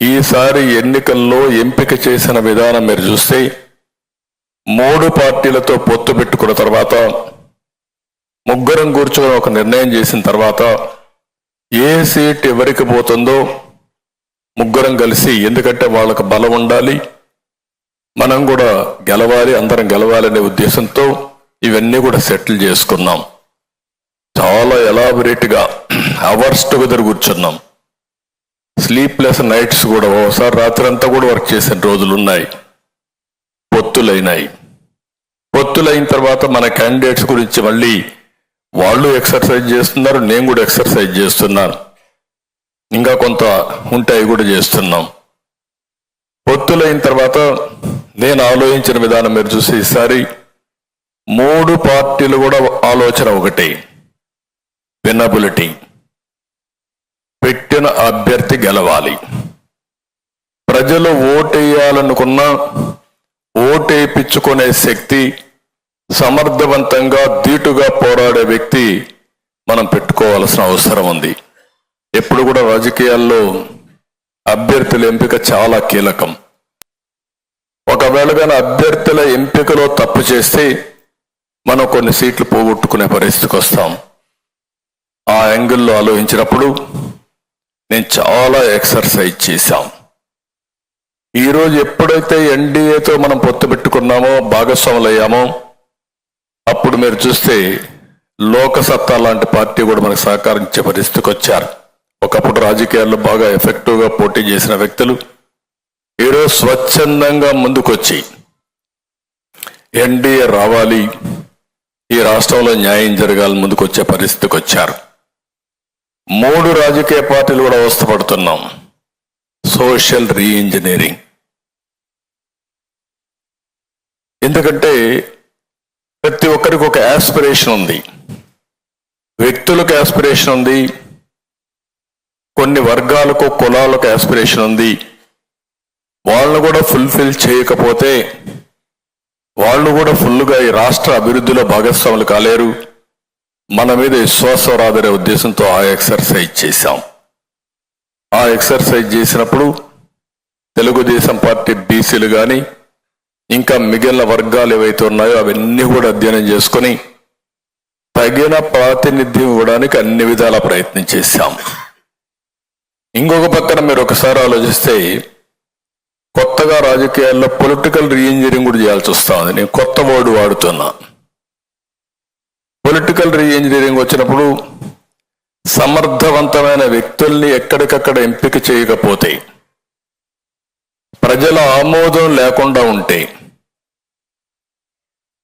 ఈసారి ఎన్నికల్లో ఎంపిక చేసిన విధానం మీరు చూస్తే మూడు పార్టీలతో పొత్తు పెట్టుకున్న తర్వాత ముగ్గురం కూర్చొని ఒక నిర్ణయం చేసిన తర్వాత ఏ సీట్ ఎవరికి పోతుందో ముగ్గురం కలిసి ఎందుకంటే వాళ్ళకు బలం ఉండాలి మనం కూడా గెలవాలి అందరం గెలవాలనే ఉద్దేశంతో ఇవన్నీ కూడా సెటిల్ చేసుకున్నాం. చాలా ఎలాబొరేట్గా అవర్స్ టుగెదర్ కూర్చున్నాం. స్లీప్లెస్ నైట్స్ కూడా ఓసారి రాత్రి అంతా కూడా వర్క్ చేసిన రోజులు ఉన్నాయి పొత్తులైనాయి. పొత్తులైన తర్వాత మన క్యాండిడేట్స్ గురించి మళ్ళీ వాళ్ళు ఎక్సర్సైజ్ చేస్తున్నారు నేను కూడా ఎక్సర్సైజ్ చేస్తున్నాను. ఇంకా కొంత ఉంటాయి కూడా చేస్తున్నాం. పొత్తులైన తర్వాత నేను ఆలోచించిన విధానం మీరు చూసి ఈసారి మూడు పార్టీలు కూడా ఆలోచన ఒకటే. వినబిలిటీ పెట్టిన అభ్యర్థి గెలవాలి. ప్రజలు ఓటేయాలనుకున్న ఓటేపించుకునే శక్తి సమర్థవంతంగా ధీటుగా పోరాడే వ్యక్తి మనం పెట్టుకోవాల్సిన అవసరం ఉంది. ఎప్పుడు కూడా రాజకీయాల్లో అభ్యర్థుల ఎంపిక చాలా కీలకం. ఒకవేళ కానీ అభ్యర్థుల ఎంపికలో తప్పు చేస్తే మనం కొన్ని సీట్లు పోగొట్టుకునే పరిస్థితికి వస్తాం. ఆ యాంగిల్లో ఆలోచించినప్పుడు నేను చాలా ఎక్సర్సైజ్ చేశాం. ఈరోజు ఎప్పుడైతే ఎన్డీఏతో మనం పొత్తు పెట్టుకున్నామో భాగస్వాములయ్యామో అప్పుడు మీరు చూస్తే లోకసత్తా లాంటి పార్టీ కూడా మనకు సహకరించే పరిస్థితికి వచ్చారు. ఒకప్పుడు రాజకీయాల్లో బాగా ఎఫెక్టివ్గా పోటీ చేసిన వ్యక్తులు ఈరోజు స్వచ్ఛందంగా ముందుకొచ్చి ఎన్డీఏ రావాలి ఈ రాష్ట్రంలో న్యాయం జరగాలి ముందుకొచ్చే పరిస్థితికి వచ్చారు. మూడు రాజకీయ పార్టీలు కూడా అవస్థపడుతున్నాం. Social re-engineering. ఎందుకంటే ప్రతి ఒక్కరికి ఒక యాస్పిరేషన్ ఉంది. వ్యక్తులకు యాస్పిరేషన్ ఉంది. కొన్ని వర్గాలకు కులాలకు యాస్పిరేషన్ ఉంది. వాళ్ళను కూడా ఫుల్ఫిల్ చేయకపోతే వాళ్ళు కూడా ఫుల్గా ఈ రాష్ట్ర అభివృద్ధిలో భాగస్వాములు కాలేరు. మన మీద విశ్వాసం రాదనే ఉద్దేశంతో ఆ ఎక్సర్సైజ్ చేశాం. ఆ ఎక్సర్సైజ్ చేసినప్పుడు తెలుగుదేశం పార్టీ బీసీలు కానీ ఇంకా మిగిలిన వర్గాలు ఏవైతే ఉన్నాయో అవన్నీ కూడా అధ్యయనం చేసుకొని తగిన ప్రాతినిధ్యం ఇవ్వడానికి అన్ని విధాల ప్రయత్నం చేశాం. ఇంకొక పక్కన మీరు ఒకసారి ఆలోచిస్తే కొత్తగా రాజకీయాల్లో పొలిటికల్ రీఇంజనీరింగ్ కూడా చేయాల్సి వస్తుంది నేను కొత్త వర్డ్ వాడుతున్నా. పొలిటికల్ రీఇంజనీరింగ్ వచ్చినప్పుడు సమర్థవంతమైన వ్యక్తుల్ని ఎక్కడికక్కడ ఎంపిక చేయకపోతే ప్రజల ఆమోదం లేకుండా ఉంటే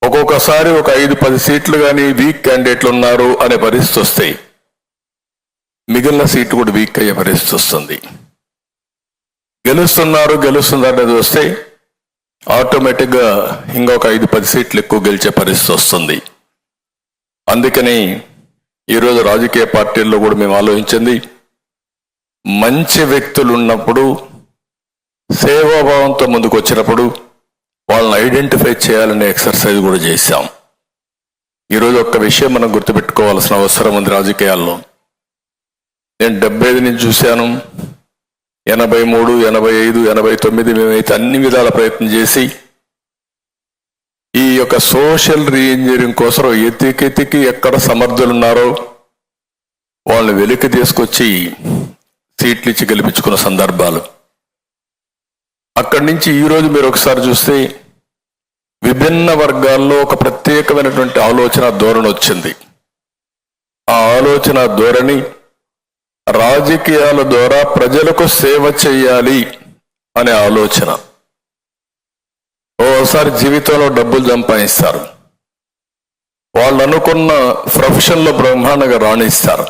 ఒక్కొక్కసారి ఒక ఐదు పది సీట్లు కానీ వీక్ క్యాండిడేట్లు ఉన్నారు అనే పరిస్థితి వస్తాయి మిగిలిన సీట్ కూడా వీక్ అయ్యే పరిస్థితి వస్తుంది. గెలుస్తున్నారు గెలుస్తున్నారు అనేది వస్తే ఆటోమేటిక్గా ఇంకొక ఐదు పది సీట్లు ఎక్కువ గెలిచే పరిస్థితి వస్తుంది. అందుకని ఈరోజు రాజకీయ పార్టీల్లో కూడా మేము ఆలోచించింది మంచి వ్యక్తులు ఉన్నప్పుడు సేవాభావంతో ముందుకు వచ్చినప్పుడు వాళ్ళని ఐడెంటిఫై చేయాలనే ఎక్సర్సైజ్ కూడా చేశాం. ఈరోజు ఒక్క విషయం మనం గుర్తుపెట్టుకోవాల్సిన అవసరం ఉంది రాజకీయాల్లో. నేను డెబ్బై ఐదు నుంచి చూశాను ఎనభై మూడు ఎనభై ఐదు ఎనభై తొమ్మిది మేమైతే అన్ని విధాల ప్రయత్నం చేసి ఈ యొక్క సోషల్ రీఇంజనీరింగ్ కోసం ఎతికెతికి ఎక్కడ సమర్థులు ఉన్నారో వాళ్ళని వెలికి తీసుకొచ్చి సీట్లు ఇచ్చి గెలిపించుకున్న సందర్భాలు. అక్కడి నుంచి ఈ రోజు మీరు ఒకసారి చూస్తే విభిన్న వర్గాల్లో ఒక ప్రత్యేకమైనటువంటి ఆలోచన ధోరణి వచ్చింది. ఆ ఆలోచన ధోరణి రాజకీయాల ద్వారా ప్రజలకు సేవ చేయాలి అనే ఆలోచన. ఓసారి జీవితంలో డబ్బులు సంపాదిస్తారు. వాళ్ళు అనుకున్న ప్రొఫెషన్లో బ్రహ్మాండంగా రాణిస్తారు.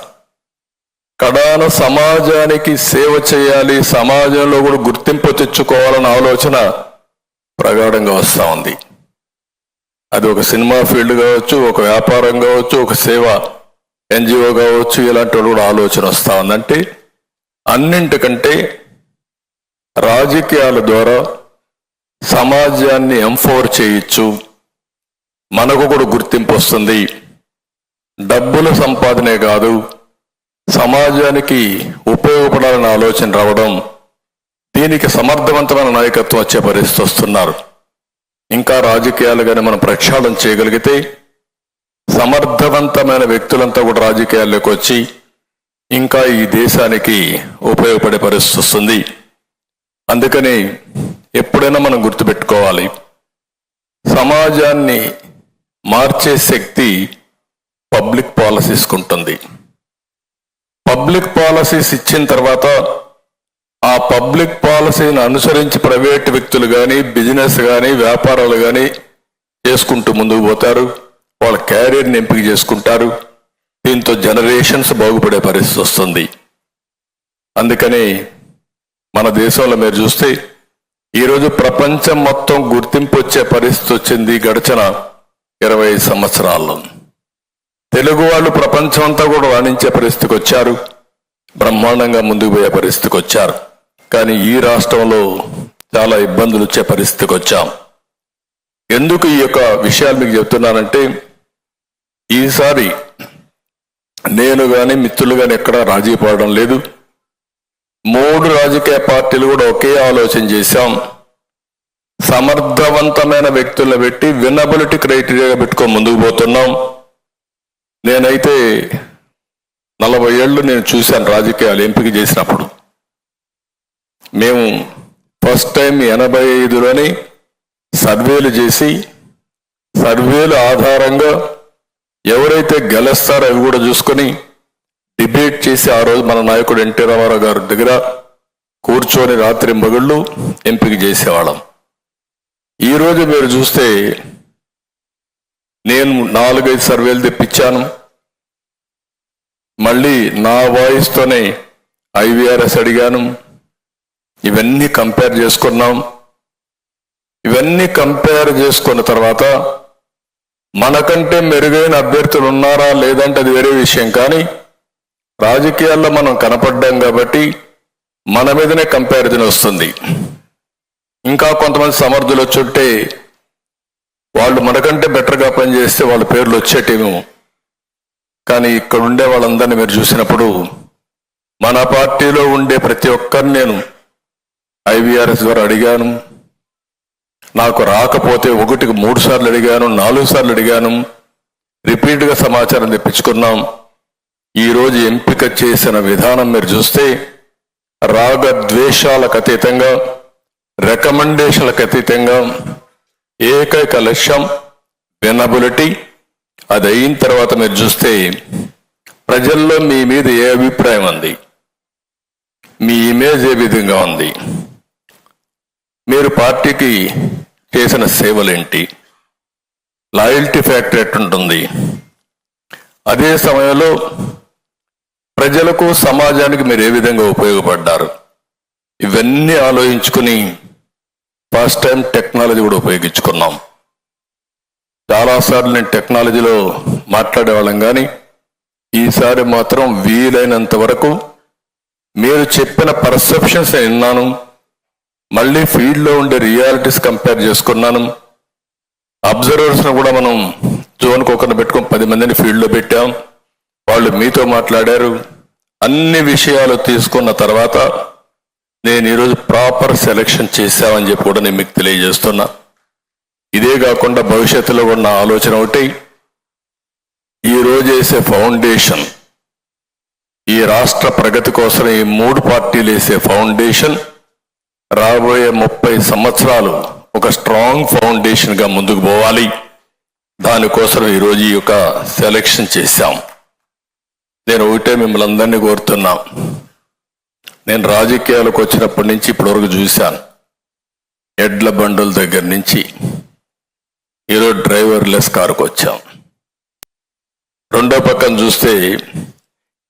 కడాన సమాజానికి సేవ చేయాలి సమాజంలో కూడా గుర్తింపు తెచ్చుకోవాలన్న ఆలోచన ప్రగాఢంగా వస్తూ ఉంది. అది ఒక సినిమా ఫీల్డ్ కావచ్చు ఒక వ్యాపారం కావచ్చు ఒక సేవ ఎన్జిఓ కావచ్చు ఇలాంటి కూడా ఆలోచన వస్తూ ఉందంటే అన్నింటికంటే రాజకీయాల ద్వారా సమాజాన్ని ఎంఫోర్ చేయొచ్చు. మనకు కూడా గుర్తింపు వస్తుంది. డబ్బుల సంపాదనే కాదు సమాజానికి ఉపయోగపడాలన్న ఆలోచన రావడం దీనికి సమర్థవంతమైన నాయకత్వం వచ్చే పరిస్థితి వస్తున్నారు. ఇంకా రాజకీయాలు కానీ మనం ప్రక్షాళన చేయగలిగితే సమర్థవంతమైన వ్యక్తులంతా కూడా రాజకీయాల్లోకి వచ్చి ఇంకా ఈ దేశానికి ఉపయోగపడే పరిస్థితి వస్తుంది. అందుకని ఎప్పుడైనా మనం గుర్తుపెట్టుకోవాలి. సమాజాన్ని మార్చే శక్తి పబ్లిక్ పాలసీస్కి ఉంటుంది. పబ్లిక్ పాలసీస్ ఇచ్చిన తర్వాత ఆ పబ్లిక్ పాలసీని అనుసరించి ప్రైవేట్ వ్యక్తులు కానీ బిజినెస్ కానీ వ్యాపారాలు కానీ చేసుకుంటూ ముందుకు పోతారు. వాళ్ళ క్యారియర్ని ఎంపిక చేసుకుంటారు. దీంతో జనరేషన్స్ బాగుపడే పరిస్థితి వస్తుంది. అందుకని మన దేశంలో మీరు చూస్తే ఈరోజు ప్రపంచం మొత్తం గుర్తింపు వచ్చే పరిస్థితి వచ్చింది గడిచిన ఇరవై సంవత్సరాల్లో. తెలుగు వాళ్ళు ప్రపంచం అంతా కూడా రాణించే పరిస్థితికి వచ్చారు. బ్రహ్మాండంగా ముందుకు పోయే పరిస్థితికి వచ్చారు. కానీ ఈ రాష్ట్రంలో చాలా ఇబ్బందులు వచ్చే పరిస్థితికి వచ్చాం. ఎందుకు ఈ యొక్క విషయాలు మీకు చెప్తున్నానంటే ఈసారి నేను కానీ మిత్రులు కానీ ఎక్కడా రాజీ పడడం లేదు. మూడు రాజకీయ పార్టీలు కూడా ఒకే ఆలోచన చేశాం. సమర్థవంతమైన వ్యక్తులను పెట్టి వినబిలిటీ క్రైటీరియా పెట్టుకొని ముందుకు పోతున్నాం. నేనైతే నలభై ఏళ్ళు నేను చూశాను రాజకీయాలు ఎంపిక చేసినప్పుడు. మేము ఫస్ట్ టైం ఎనభై ఐదులోని సర్వేలు చేసి సర్వేలు ఆధారంగా ఎవరైతే గెలుస్తారో అవి కూడా చూసుకొని డిబేట్ చేసి ఆ రోజు మన నాయకుడు ఎన్టీ రామారావు గారి దగ్గర కూర్చొని రాత్రి మగుళ్ళు ఎంపిక చేసేవాళ్ళం. ఈరోజు మీరు చూస్తే నేను నాలుగైదు సర్వేలు తెప్పించాను. మళ్ళీ నా వాయిస్తోనే ఐవీఆర్ఎస్ అడిగాను. ఇవన్నీ కంపేర్ చేసుకున్నాం. ఇవన్నీ కంపేర్ చేసుకున్న తర్వాత మనకంటే మెరుగైన అభ్యర్థులు ఉన్నారా లేదంటే అది వేరే విషయం కానీ రాజకీయాల్లో మనం కనపడ్డాం కాబట్టి మన మీదనే కంపారిజన్ వస్తుంది. ఇంకా కొంతమంది సమర్థులు వచ్చుంటే వాళ్ళు మనకంటే బెటర్గా పనిచేస్తే వాళ్ళ పేర్లు వచ్చేటేమో. కానీ ఇక్కడ ఉండే వాళ్ళందరినీ మీరు చూసినప్పుడు మన పార్టీలో ఉండే ప్రతి ఒక్కరిని నేను ఐవీఆర్ఎస్ ద్వారా అడిగాను. నాకు రాకపోతే ఒకటికి మూడు సార్లు అడిగాను నాలుగు సార్లు అడిగాను. రిపీట్గా సమాచారం తెప్పించుకున్నాం. ఈరోజు ఎంపిక చేసిన విధానం మీరు చూస్తే రాగ ద్వేషాలకు అతీతంగా రికమెండేషన్లకు అతీతంగా ఏకైక లక్ష్యం వినబులిటీ. అది అయిన తర్వాత మీరు చూస్తే ప్రజల్లో మీ మీద ఏ అభిప్రాయం ఉంది? మీ ఇమేజ్ ఏ విధంగా ఉంది? మీరు పార్టీకి చేసిన సేవలేంటి? Loyalty factor ఎట్టుంటుంది? అదే సమయంలో ప్రజలకు సమాజానికి మీరు ఏ విధంగా ఉపయోగపడ్డారు? ఇవన్నీ ఆలోచించుకుని ఫస్ట్ టైం టెక్నాలజీ కూడా ఉపయోగించుకున్నాం. చాలాసార్లు నేను టెక్నాలజీలో మాట్లాడేవాళ్ళం కానీ ఈసారి మాత్రం వీలైనంత వరకు మీరు చెప్పిన పర్సెప్షన్స్ విన్నాను. మళ్ళీ ఫీల్డ్లో ఉండే రియాలిటీస్ కంపేర్ చేసుకున్నాను. అబ్జర్వర్స్ను కూడా మనం జోన్కి ఒకరిని పెట్టుకొని పది మందిని ఫీల్డ్లో పెట్టాం. వాళ్ళు మీతో మాట్లాడారు. అన్ని విషయాలు తీసుకున్న తర్వాత నేను ఈరోజు ప్రాపర్ సెలెక్షన్ చేశామని చెప్పి కూడా నేను మీకు తెలియజేస్తున్నా. ఇదే కాకుండా భవిష్యత్తులో ఉన్న ఆలోచన ఒకటి ఈరోజు వేసే ఫౌండేషన్ ఈ రాష్ట్ర ప్రగతి కోసం ఈ మూడు పార్టీలు వేసే ఫౌండేషన్ రాబోయే ముప్పై సంవత్సరాలు ఒక స్ట్రాంగ్ ఫౌండేషన్గా ముందుకు పోవాలి. దానికోసం ఈరోజు ఈ యొక్క సెలెక్షన్ చేశాం. నేను ఒకటే మిమ్మల్ని అందరినీ కోరుతున్నా. నేను రాజకీయాలకు వచ్చినప్పటి నుంచి ఇప్పటివరకు చూశాను. ఎడ్ల బండుల దగ్గర నుంచి ఈరోజు డ్రైవర్లెస్ కారుకు వచ్చాం. రెండో పక్కన చూస్తే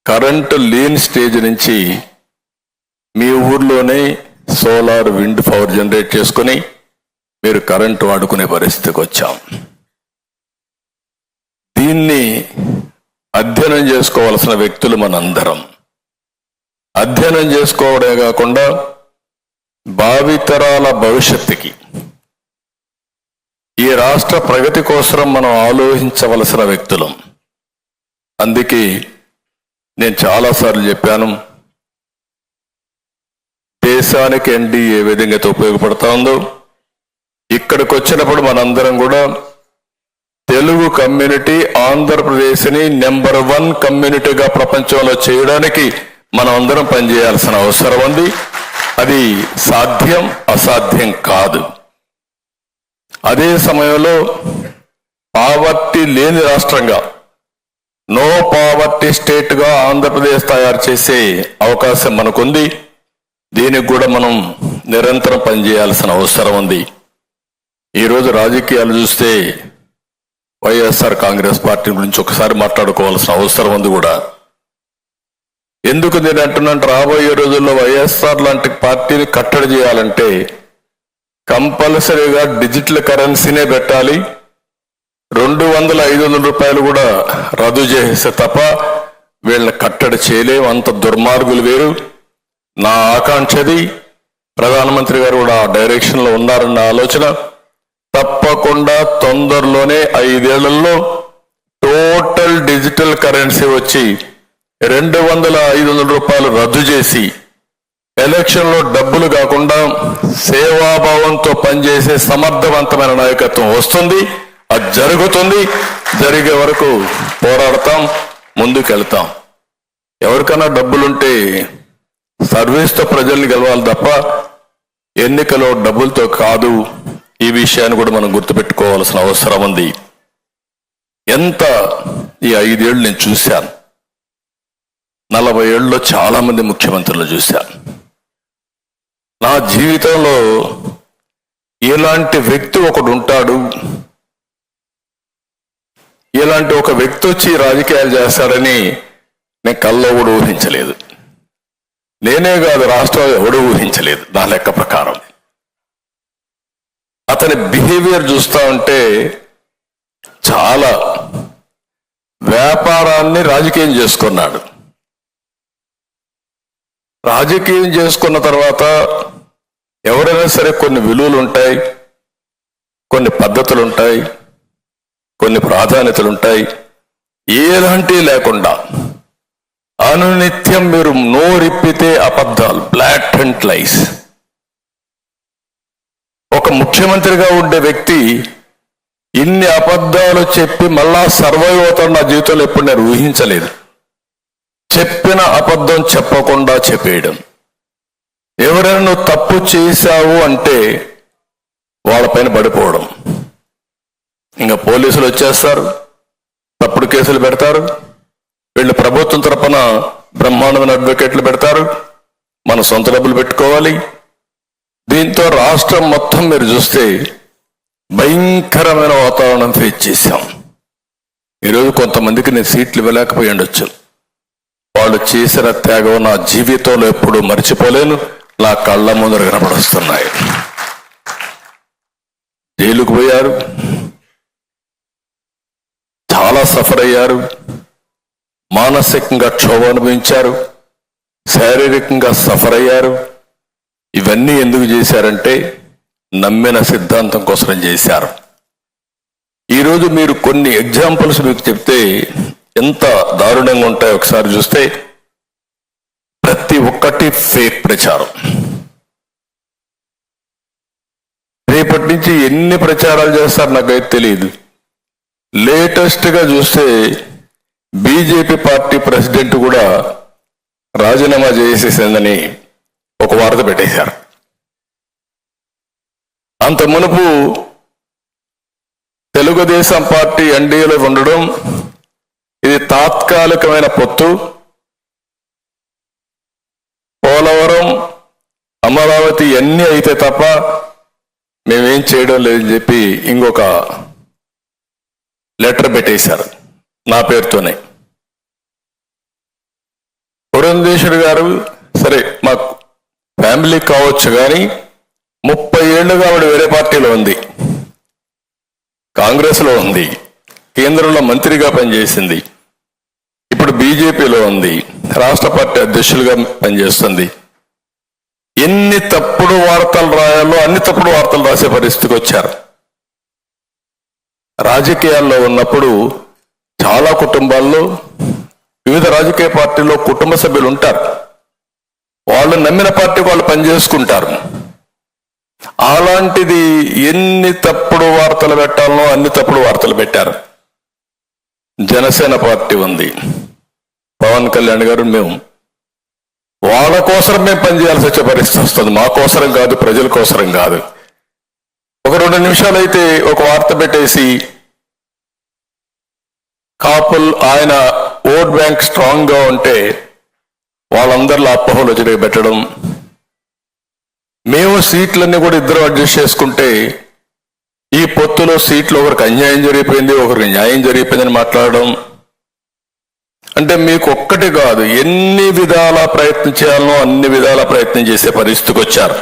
కరెంటు లేని స్టేజ్ నుంచి మీ ఊర్లోనే సోలార్ విండ్ పవర్ జనరేట్ చేసుకుని మీరు కరెంటు వాడుకునే పరిస్థితికి వచ్చాం. దీన్ని అధ్యయనం చేసుకోవాల్సిన వ్యక్తులు మనందరం. అధ్యయనం చేసుకోవడే కాకుండా భావితరాల భవిష్యత్తుకి. ఈ రాష్ట్ర ప్రగతి కోసం మనం ఆలోచించవలసిన వ్యక్తులం. అందుకే నేను చాలాసార్లు చెప్పాను దేశానికి ఎన్డీ ఏ విధంగా అయితే ఇక్కడికి వచ్చినప్పుడు మనందరం కూడా తెలుగు కమ్యూనిటీ ఆంధ్రప్రదేశ్ని నెంబర్ వన్ కమ్యూనిటీగా ప్రపంచంలో చేయడానికి మనం అందరం పనిచేయాల్సిన అవసరం ఉంది. అది సాధ్యం అసాధ్యం కాదు. అదే సమయంలో పావర్టీ లేని రాష్ట్రంగా నో పావర్టీ స్టేట్గా ఆంధ్రప్రదేశ్ తయారు చేసే అవకాశం మనకుంది. దీనికి కూడా మనం నిరంతరం పనిచేయాల్సిన అవసరం ఉంది. ఈరోజు రాజకీయాలు చూస్తే వైఎస్ఆర్ కాంగ్రెస్ పార్టీ గురించి ఒకసారి మాట్లాడుకోవాల్సిన అవసరం ఉంది కూడా. ఎందుకు నేను అంటున్నాను? రాబోయే రోజుల్లో వైఎస్ఆర్ లాంటి పార్టీని కట్టడి చేయాలంటే కంపల్సరీగా డిజిటల్ కరెన్సీనే పెట్టాలి. రెండు వందల ఐదు వందల రూపాయలు కూడా రద్దు చేసే తప్ప వీళ్ళని కట్టడి చేయలేం. అంత దుర్మార్గులు వేరు. నా ఆకాంక్షది ప్రధానమంత్రి గారు కూడా ఆ డైరెక్షన్లో ఉన్నారన్న ఆలోచన. తప్పకుండా తొందరలోనే ఐదేళ్ళలో టోటల్ డిజిటల్ కరెన్సీ వచ్చి రెండు వందల ఐదు వందల రూపాయలు రద్దు చేసి ఎలక్షన్లో డబ్బులు కాకుండా సేవాభావంతో పనిచేసే సమర్థవంతమైన నాయకత్వం వస్తుంది. అది జరుగుతుంది. జరిగే వరకు పోరాడతాం. ముందుకెళ్తాం. ఎవరికైనా డబ్బులుంటే సర్వీస్తో ప్రజల్ని గెలవాలి తప్ప ఎన్నికలో డబ్బులతో కాదు. ఈ విషయాన్ని కూడా మనం గుర్తుపెట్టుకోవాల్సిన అవసరం ఉంది. ఎంత ఈ ఐదేళ్ళు నేను చూశాను. నలభై ఏళ్ళలో చాలా మంది ముఖ్యమంత్రులు చూశాను. నా జీవితంలో ఇలాంటి వ్యక్తి ఒకడు ఉంటాడు. ఇలాంటి ఒక వ్యక్తి వచ్చి రాజకీయాలు చేస్తాడని నేను కల్లో కూడా ఊహించలేదు. నేనే కాదు రాష్ట్రం ఎవడూ ఊహించలేదు నా లెక్క ప్రకారం. అతని బిహేవియర్ చూస్తా ఉంటే చాలా వ్యాపారాన్ని రాజకీయం చేసుకున్నాడు. రాజకీయం చేసుకున్న తర్వాత ఎవరైనా సరే కొన్ని విలువలు ఉంటాయి కొన్ని పద్ధతులు ఉంటాయి కొన్ని ప్రాధాన్యతలు ఉంటాయి. ఎలాంటి లేకుండా అనునిత్యం మీరు నోరిప్పితే అబద్ధాలు బ్లాక్ అండ్ లైస్ ఒక ముఖ్యమంత్రిగా ఉండే వ్యక్తి ఇన్ని అబద్ధాలు చెప్పి మళ్ళా సర్వైవ్ అవుతాడు నా జీవితంలో ఎప్పుడు నేను ఊహించలేదు. చెప్పిన అబద్ధం చెప్పకుండా చెప్పేయడం. ఎవరైనా నువ్వు తప్పు చేశావు అంటే వాళ్ళపైన పడిపోవడం. ఇంకా పోలీసులు వచ్చేస్తారు తప్పుడు కేసులు పెడతారు వీళ్ళు ప్రభుత్వం తరపున బ్రహ్మాండమైన అడ్వకేట్లు పెడతారు మన సొంత డబ్బులు పెట్టుకోవాలి దీంతో రాష్ట్రం మొత్తం మీరు చూస్తే భయంకరమైన వాతావరణం ఫేస్ చేశాం. ఈరోజు కొంతమందికి నేను సీట్లు ఇవ్వలేకపోయి ఉండొచ్చు. వాళ్ళు చేసిన త్యాగం నా జీవితంలో ఎప్పుడు మర్చిపోలేను. నా కళ్ళ ముందర కనపడొస్తున్నాయి జైలుకు పోయారు. చాలా సఫర్ అయ్యారు. మానసికంగా క్షోభ అనుభవించారు. శారీరకంగా సఫర్ అయ్యారు. ఇవన్నీ ఎందుకు చేశారంటే నమ్మిన సిద్ధాంతం కోసం చేశారు. ఈరోజు మీరు కొన్ని ఎగ్జాంపుల్స్ మీకు చెప్తే ఎంత దారుణంగా ఉంటాయో ఒకసారి చూస్తే ప్రతి ఒక్కటి ఫేక్ ప్రచారం. రేపటి నుంచి ఎన్ని ప్రచారాలు చేస్తారు నాకైతే తెలియదు లేటెస్ట్గా చూస్తే బీజేపీ పార్టీ ప్రెసిడెంట్ కూడా రాజీనామా చేసేసిందని ఒక వార్త పెట్టేశారు. అంత మునుపు తెలుగుదేశం పార్టీ ఎన్డీఏలో ఉండడం ఇది తాత్కాలికమైన పొత్తు. పోలవరం అమరావతి అన్నీ అయితే తప్ప మేమేం చేయడం లేదని చెప్పి ఇంకొక లెటర్ పెట్టేశారు నా పేరుతోనే. పురంధేశ్వరి గారు సరే మాకు ఫ్యామిలీ కావచ్చు కానీ ముప్పై ఏళ్ళుగా ఆవిడ వేరే పార్టీలో ఉంది. కాంగ్రెస్లో ఉంది. కేంద్రంలో మంత్రిగా పనిచేసింది. ఇప్పుడు బీజేపీలో ఉంది. రాష్ట్ర పార్టీ అధ్యక్షులుగా పనిచేస్తుంది. ఎన్ని తప్పుడు వార్తలు రాయాలో అన్ని తప్పుడు వార్తలు రాసే పరిస్థితికి వచ్చారు. రాజకీయాల్లో ఉన్నప్పుడు చాలా కుటుంబాల్లో వివిధ రాజకీయ పార్టీల్లో కుటుంబ సభ్యులు ఉంటారు. వాళ్ళు నమ్మిన పార్టీ వాళ్ళు పనిచేసుకుంటారు. అలాంటిది ఎన్ని తప్పుడు వార్తలు పెట్టాలనో అన్ని తప్పుడు వార్తలు పెట్టారు. జనసేన పార్టీ ఉంది. పవన్ కళ్యాణ్ గారు మేము. వాళ్ళ కోసం మేము పనిచేయాల్సి వచ్చే పరిస్థితి వస్తుంది. మా కోసరం కాదు ప్రజల కోసరం కాదు. ఒక రెండు నిమిషాలు అయితే ఒక వార్త పెట్టేసి కాపుల్ ఆయన ఓట్ బ్యాంక్ స్ట్రాంగ్గా ఉంటే వాళ్ళందరిలో అప్పహలు వచ్చి పెట్టడం. మేము సీట్లన్నీ కూడా ఇద్దరు అడ్జస్ట్ చేసుకుంటే ఈ పొత్తులో సీట్లు ఒకరికి అన్యాయం జరిగిపోయింది ఒకరికి న్యాయం జరిగిపోయిందని మాట్లాడడం. అంటే మీకు ఒక్కటి కాదు ఎన్ని విధాల ప్రయత్నం చేయాలనో అన్ని విధాల ప్రయత్నం చేసే పరిస్థితికి వచ్చారు.